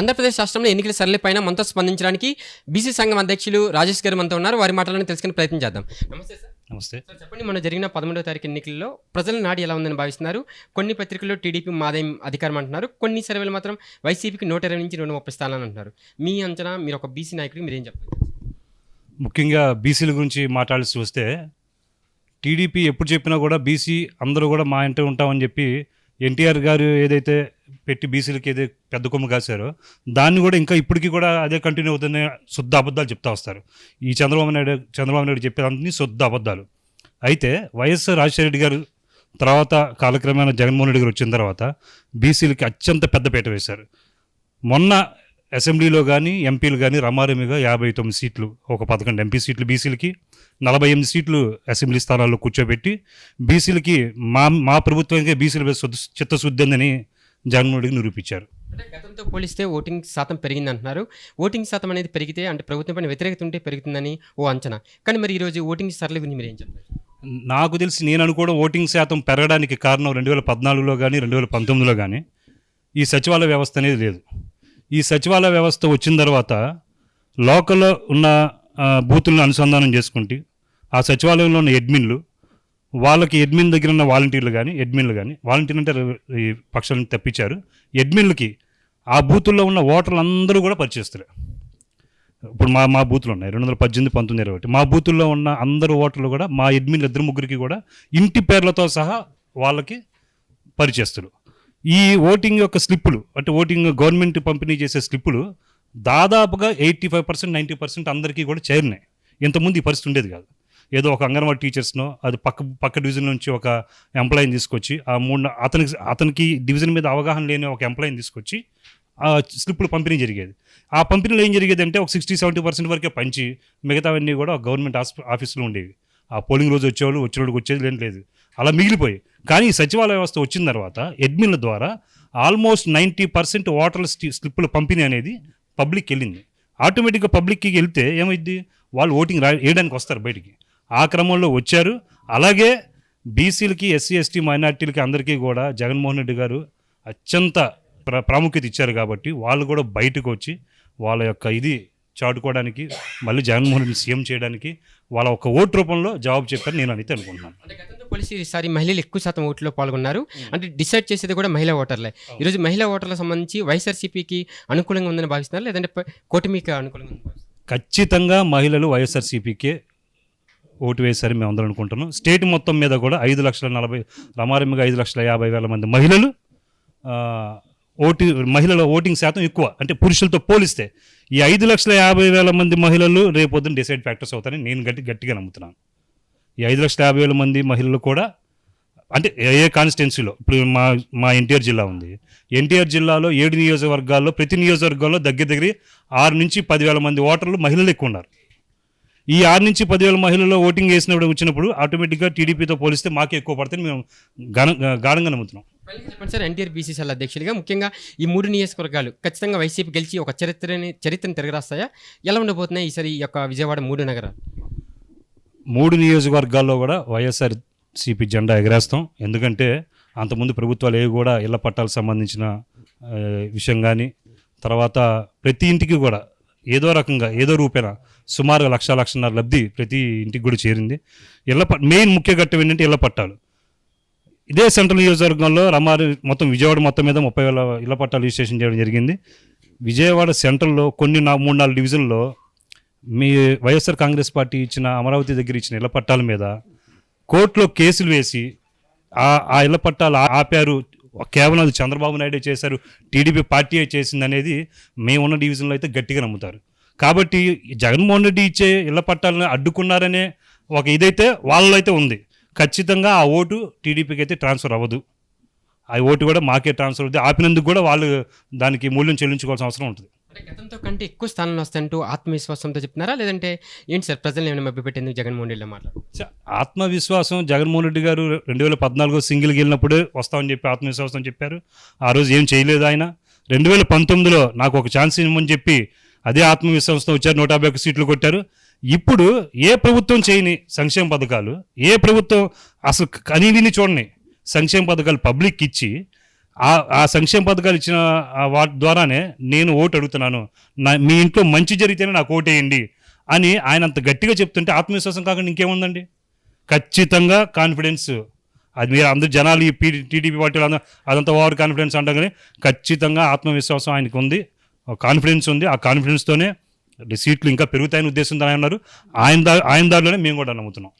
ఆంధ్రప్రదేశ్ రాష్ట్రంలో ఎన్నికల సరళి పైన మనతో స్పందించడానికి బీసీ సంఘం అధ్యక్షులు రాజేష్ గారు మనతో ఉన్నారు. వారి మాటలను తెలుసుకునే ప్రయత్నం చేద్దాం. నమస్తే సార్. నమస్తే. సార్ చెప్పండి మొన్న జరిగిన పదమూడవ తారీఖు ఎన్నికల్లో ప్రజల నాడు ఎలా ఉందని భావిస్తున్నారు? కొన్ని పత్రికల్లో టీడీపీ మాదేం అధికారం అంటున్నారు. కొన్ని సర్వేలు మాత్రం వైసీపీకి నూట ఇరవై నుంచి రెండు ముప్పై స్థానాలు అంటున్నారు. మీ అంచనా మీరు ఒక బీసీ నాయకుడికి మీరు ఏం చెప్తారు ముఖ్యంగా బీసీల గురించి మాట్లాడాల్సి వస్తే టీడీపీ ఎప్పుడు చెప్పినా కూడా బీసీ అందరూ కూడా మా ఇంట ఉంటామని చెప్పి ఎన్టీఆర్ గారు ఏదైతే పెట్టి బీసీలకి ఏదో పెద్ద కొమ్ము కాశారో దాన్ని కూడా ఇంకా ఇప్పటికీ కూడా అదే కంటిన్యూ అవుతున్న శుద్ధ అబద్ధాలు చెప్తా వస్తారు. ఈ చంద్రబాబు నాయుడు చంద్రబాబు నాయుడు చెప్పేదాన్ని శుద్ధ అబద్ధాలు. అయితే వైఎస్ రాజశేఖర రెడ్డి గారు తర్వాత కాలక్రమేణా జగన్మోహన్ రెడ్డి గారు వచ్చిన తర్వాత బీసీలకి అత్యంత పెద్దపీట వేశారు. మొన్న అసెంబ్లీలో కానీ ఎంపీలు కానీ రమారమిగా యాభై తొమ్మిది సీట్లు ఒక పదకొండు ఎంపీ సీట్లు బీసీలకి నలభై ఎనిమిది సీట్లు అసెంబ్లీ స్థానాల్లో కూర్చోబెట్టి బీసీలకి మా మా ప్రభుత్వానికి బీసీల మీద చిత్తశుద్ధి ఉందని జగన్మోహన్ రెడ్డికి నిరూపించారు. అంటే గతంతో పోలిస్తే ఓటింగ్ శాతం పెరిగింది అంటున్నారు ఓటింగ్ శాతం అనేది పెరిగితే అంటే ప్రభుత్వం పైన వ్యతిరేకత ఉంటే పెరుగుతుందని ఓ అంచనా. కానీ మరి ఈరోజు ఓటింగ్ సరళి గురించి మీరు ఏం చెప్తారు? నాకు తెలిసి నేను అనుకోవడం ఓటింగ్ శాతం పెరగడానికి కారణం రెండు వేల పద్నాలుగులో కానీ రెండు వేల పంతొమ్మిదిలో కానీ ఈ సచివాలయ వ్యవస్థ అనేది లేదు. ఈ సచివాలయ వ్యవస్థ వచ్చిన తర్వాత లోకల్లో ఉన్న బూతులను అనుసంధానం చేసుకుంటే ఆ సచివాలయంలో ఉన్న అడ్మిన్లు వాళ్ళకి ఎడ్మిన్ దగ్గర ఉన్న వాలంటీర్లు కానీ ఎడ్మిన్లు కానీ వాలంటీర్ అంటే ఈ పక్షాలను తెప్పించారు. ఎడ్మిన్లకి ఆ బూతుల్లో ఉన్న ఓటర్లు అందరూ కూడా పరిచేస్తారు ఇప్పుడు మా మా బూతులు ఉన్నాయి. రెండు వందల పద్దెనిమిది పంతొమ్మిది ఇరవై ఒకటి. మా బూతుల్లో ఉన్న అందరు ఓటర్లు కూడా మా ఎడ్మిన్లు ఇద్దరు ముగ్గురికి కూడా ఇంటి పేర్లతో సహా వాళ్ళకి పరిచేస్తారు ఈ ఓటింగ్ యొక్క స్లిప్పులు అంటే ఓటింగ్ గవర్నమెంట్ పంపిణీ చేసే స్లిప్పులు దాదాపుగా eighty five percent ninety percent అందరికీ కూడా చేరినాయి. ఇంతకుముందు ఈ పరిస్థితి ఉండేది కాదు. ఏదో ఒక అంగన్వాడీ టీచర్స్నో అది పక్క పక్క డివిజన్ నుంచి ఒక ఎంప్లాయీని తీసుకొచ్చి ఆ మూడు అతనికి అతనికి డివిజన్ మీద అవగాహన లేని ఒక ఎంప్లాయీని తీసుకొచ్చి ఆ స్లిప్పులు పంపిణీ జరిగేది. ఆ పంపిణీలో ఏం జరిగేది అంటే ఒక సిక్స్టీ సెవెంటీ పర్సెంట్ వరకే పంచి మిగతావన్నీ కూడా గవర్నమెంట్ ఆఫీసులో ఉండేవి. ఆ పోలింగ్ రోజు వచ్చేవాళ్ళు వచ్చినోడికి వచ్చేది లేని లేదు. అలా మిగిలిపోయి. కానీ ఈ సచివాలయ వ్యవస్థ వచ్చిన తర్వాత అడ్మిన్ల ద్వారా ఆల్మోస్ట్ నైంటీ పర్సెంట్ ఓటర్ల స్టి- స్లిప్పుల పంపిణీ అనేది పబ్లిక్కి వెళ్ళింది. ఆటోమేటిక్గా పబ్లిక్కి వెళ్తే ఏమైంది వాళ్ళు ఓటింగ్ రా వేయడానికి వస్తారు బయటికి. ఆ క్రమంలో వచ్చారు. అలాగే బీసీలకి ఎస్సీ ఎస్టీ మైనార్టీలకి అందరికీ కూడా జగన్మోహన్ రెడ్డి గారు అత్యంత ప్ర ప్రాముఖ్యత ఇచ్చారు కాబట్టి వాళ్ళు కూడా బయటకు వచ్చి వాళ్ళ యొక్క ఇది చాటుకోవడానికి మళ్ళీ జగన్మోహన్ రెడ్డి సీఎం చేయడానికి వాళ్ళ ఒక ఓటు రూపంలో జవాబు చెప్పారు నేను అయితే అనుకుంటున్నాను. పోలిసి ఈసారి మహిళలు ఎక్కువ శాతం ఓట్లో పాల్గొన్నారు. అంటే డిసైడ్ చేసేది కూడా మహిళా ఓటర్లే. ఈరోజు మహిళా ఓటర్లకు సంబంధించి వైఎస్ఆర్సీపీకి అనుకూలంగా ఉందని భావిస్తున్నారు? లేదంటే కూటమికి అనుకూలంగా ఖచ్చితంగా మహిళలు వైఎస్ఆర్సీపీకే ఓటు వేశారని మేము అందరం అనుకుంటున్నాం. స్టేట్ మొత్తం మీద కూడా ఐదు లక్షల నలభై రమారమ్మగా ఐదు లక్షల యాభై వేల మంది మహిళలు ఓటు మహిళల ఓటింగ్ శాతం ఎక్కువ. అంటే పురుషులతో పోలిస్తే ఈ ఐదు లక్షల యాభై వేల మంది మహిళలు రేపొద్దున డిసైడ్ ఫ్యాక్టర్స్ అవుతారని నేను గట్టి గట్టిగా నమ్ముతున్నాను. ఈ ఐదు లక్షల యాభై వేల మంది మహిళలు కూడా అంటే ఏ ఏ కాన్స్టిట్యున్సీలో ఇప్పుడు మా మా ఎన్టీఆర్ జిల్లా ఉంది. ఎన్టీఆర్ జిల్లాలో ఏడు నియోజకవర్గాల్లో ప్రతి నియోజకవర్గాల్లో దగ్గర దగ్గర ఆరు నుంచి పదివేల మంది ఓటర్లు మహిళలు ఎక్కువ ఉన్నారు. ఈ ఆరు నుంచి పదివేల మహిళలు ఓటింగ్ వేసినప్పుడు వచ్చినప్పుడు ఆటోమేటిక్గా టీడీపీతో పోలిస్తే మాకే ఎక్కువ పడుతుంది మేము గాఢ గాఢంగా నమ్ముతున్నాం. చెప్పండి సార్ ఎన్టీఆర్ బీసీసీఎల్ అధ్యక్షులుగా ముఖ్యంగా ఈ మూడు నియోజకవర్గాలు ఖచ్చితంగా వైసీపీ గెలిచి ఒక చరిత్రని చరిత్రను తిరగరాస్తాయా? ఎలా ఉండబోతున్నాయి ఈసారి ఈ యొక్క విజయవాడ మూడు నగరాలు? మూడు నియోజకవర్గాల్లో కూడా వైఎస్ఆర్ సిపి జెండా ఎగరేస్తాం. ఎందుకంటే అంతకుముందు ప్రభుత్వాలు ఏవి కూడా ఇళ్ళ పట్టాలకు సంబంధించిన విషయం కానీ తర్వాత ప్రతి ఇంటికి కూడా ఏదో రకంగా ఏదో రూపేణ సుమారుగా లక్ష లక్షన్నర లబ్ధి ప్రతి ఇంటికి కూడా చేరింది. ఇళ్ళ మెయిన్ ముఖ్య ఘట్టం ఏంటంటే ఇళ్ళ పట్టాలు ఇదే సెంట్రల్ నియోజకవర్గంలో రమారి మొత్తం విజయవాడ మొత్తం మీద ముప్పై వేల ఇళ్ళ పట్టాలు రిజిస్ట్రేషన్ చేయడం జరిగింది. విజయవాడ సెంట్రల్లో కొన్ని నా మూడు నాలుగు డివిజన్లో మీ వైఎస్ఆర్ కాంగ్రెస్ పార్టీ ఇచ్చిన అమరావతి దగ్గర ఇచ్చిన ఇళ్ళ పట్టాల మీద కోర్టులో కేసులు వేసి ఆ ఆ ఇళ్ళ పట్టాలు ఆపారు కేవలం అది చంద్రబాబు నాయుడే చేశారు టీడీపీ పార్టీ చేసింది అనేది మేమున్న డివిజన్లో అయితే గట్టిగా నమ్ముతారు. కాబట్టి జగన్మోహన్ రెడ్డి ఇచ్చే ఇళ్ళ పట్టాలను అడ్డుకున్నారనే ఒక ఇదైతే వాళ్ళలో అయితే ఉంది. ఖచ్చితంగా ఆ ఓటు టీడీపీకి అయితే ట్రాన్స్ఫర్ అవ్వదు. ఆ ఓటు కూడా మాకే ట్రాన్స్ఫర్ అవుతుంది. ఆపినందుకు కూడా వాళ్ళు దానికి మూల్యం చెల్లించుకోవాల్సిన అవసరం ఉంటుంది. అంటే గతంతో కంటే ఎక్కువ స్థానంలో వస్తాయంటూ ఆత్మవిశ్వాసంతో చెప్తున్నారా? లేదంటే ఏంటి సార్ ప్రజలు ఏమైనా మభ్యపెట్టేందుకు జగన్మోహన్ రెడ్డి మాట్లాడు ఆత్మవిశ్వాసం జగన్మోహన్ రెడ్డి గారు రెండు వేల పద్నాలుగు సింగిల్కి వెళ్ళినప్పుడే వస్తామని చెప్పి ఆత్మవిశ్వాసం చెప్పారు. ఆ రోజు ఏం చేయలేదు ఆయన. రెండు వేల పంతొమ్మిదిలో నాకు ఒక ఛాన్స్ ఇవ్వమని చెప్పి అదే ఆత్మవిశ్వాసంతో వచ్చారు నూట యాభై ఒక్క సీట్లు కొట్టారు. ఇప్పుడు ఏ ప్రభుత్వం చేయని సంక్షేమ పథకాలు ఏ ప్రభుత్వం అసలు కనీవిని చూడని సంక్షేమ పథకాలు పబ్లిక్ ఇచ్చి ఆ ఆ సంక్షేమ పథకాలు ఇచ్చిన వాటి ద్వారానే నేను ఓటు అడుగుతున్నాను. నా మీ ఇంట్లో మంచి జరిగితేనే నాకు ఓటు వేయండి అని ఆయన అంత గట్టిగా చెప్తుంటే ఆత్మవిశ్వాసం కాకుండా ఇంకేముందండి? ఖచ్చితంగా కాన్ఫిడెన్స్ అది మీరు అందరు జనాలు ఈ టీడీపీ పార్టీలు అందరూ అదంతా ఓవర్ కాన్ఫిడెన్స్ అంటాం కానీ ఖచ్చితంగా ఆత్మవిశ్వాసం ఆయనకు ఉంది. కాన్ఫిడెన్స్ ఉంది. ఆ కాన్ఫిడెన్స్తోనే సీట్లు ఇంకా పెరుగుతాయని ఉద్దేశంతో ఆయన ఉన్నారు ఆయన దా ఆయన దారిలోనే మేము కూడా నమ్ముతున్నాం.